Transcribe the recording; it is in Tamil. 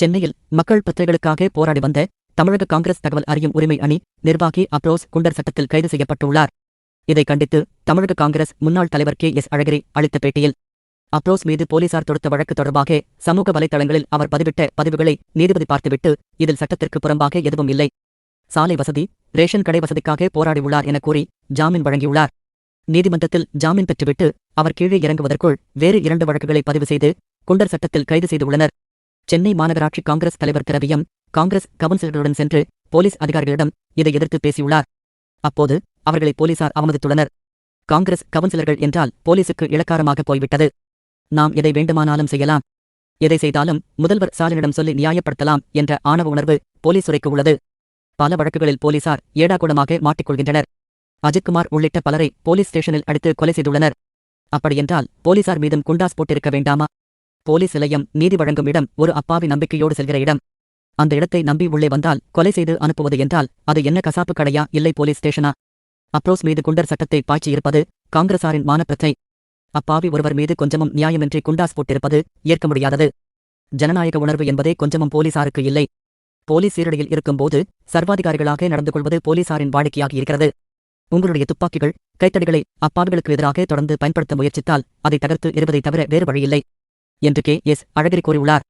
சென்னையில் மக்கள் பிரச்சனைகளுக்காக போராடி வந்த தமிழக காங்கிரஸ் தகவல் அறியும் உரிமை அணி நிர்வாகி அப்ரோஸ் குண்டர் சட்டத்தில் கைது செய்யப்பட்டுள்ளார். இதை கண்டித்து தமிழக காங்கிரஸ் முன்னாள் தலைவர் கே எஸ் அழகிரி அளித்த பேட்டியில் அப்ரோஸ் மீது போலீசார் தொடுத்த வழக்கு தொடர்பாக சமூக வலைதளங்களில் அவர் பதிவிட்ட பதிவுகளை நீதிபதி பார்த்துவிட்டு இதில் சட்டத்திற்கு புறம்பாக எதுவும் இல்லை. சாலை வசதி ரேஷன் கடை வசதிக்காக போராடியுள்ளார் என கூறி ஜாமீன் வழங்கியுள்ளார். நீதிமன்றத்தில் ஜாமீன் பெற்றுவிட்டு அவர் கீழே இறங்குவதற்குள் வேறு இரண்டு வழக்குகளை பதிவு செய்து குண்டர் சட்டத்தில் கைது செய்துள்ளனர். சென்னை மாநகராட்சி காங்கிரஸ் தலைவர் திரவியம் காங்கிரஸ் கவுன்சிலருடன் சென்று போலீஸ் அதிகாரிகளிடம் இதை எதிர்த்து பேசியுள்ளார். அப்போது அவர்களை போலீசார் அவமதித்துள்ளனர். காங்கிரஸ் கவுன்சிலர்கள் என்றால் போலீசுக்கு இளக்காரமாக போய்விட்டது. நாம் எதை வேண்டுமானாலும் செய்யலாம். எதை செய்தாலும் முதல்வர் ஸ்டாலினிடம் சொல்லி நியாயப்படுத்தலாம் என்ற ஆணவ உணர்வு போலீஸ் துறைக்கு உள்ளது. பல வழக்குகளில் போலீசார் ஏடாகூடமாக மாட்டிக்கொள்கின்றனர். அஜித்குமார் உள்ளிட்ட பலரை போலீஸ் ஸ்டேஷனில் அடித்து கொலை செய்துள்ளனர். அப்படியென்றால் போலீசார் மீதும் குண்டாஸ் போட்டிருக்க வேண்டாமா? போலீஸ் நிலையம் நீதி வழங்கும் இடம் ஒரு அப்பாவி நம்பிக்கையோடு செல்கிற இடம். அந்த இடத்தை நம்பி உள்ளே வந்தால் கொலை செய்து அனுப்புவது என்றால் அது என்ன கசாப்பு கடையா இல்லை போலீஸ் ஸ்டேஷனா? அப்ரோஸ் மீது குண்டர் சட்டத்தை பாய்ச்சியிருப்பது காங்கிரசாரின் மானப்பிரச்சை அப்பாவி ஒருவர் மீது கொஞ்சமும் நியாயமின்றி குண்டாஸ் போட்டிருப்பது ஏற்க முடியாதது. ஜனநாயக உணர்வு என்பதே கொஞ்சமும் போலீசாருக்கு இல்லை. போலீஸ் சீரடியில் இருக்கும்போது சர்வாதிகாரிகளாக நடந்து கொள்வது போலீசாரின் வாடிக்கையாக இருக்கிறது. உங்களுடைய துப்பாக்கிகள் கைத்தடிகளை அப்பாவிகளுக்கு எதிராக தொடர்ந்து பயன்படுத்த முயற்சித்தால் அதை தகர்த்து எறிவதை தவிர வேறு வழியில்லை. என்று கே எஸ் அழகிரி கூறியுள்ளார்.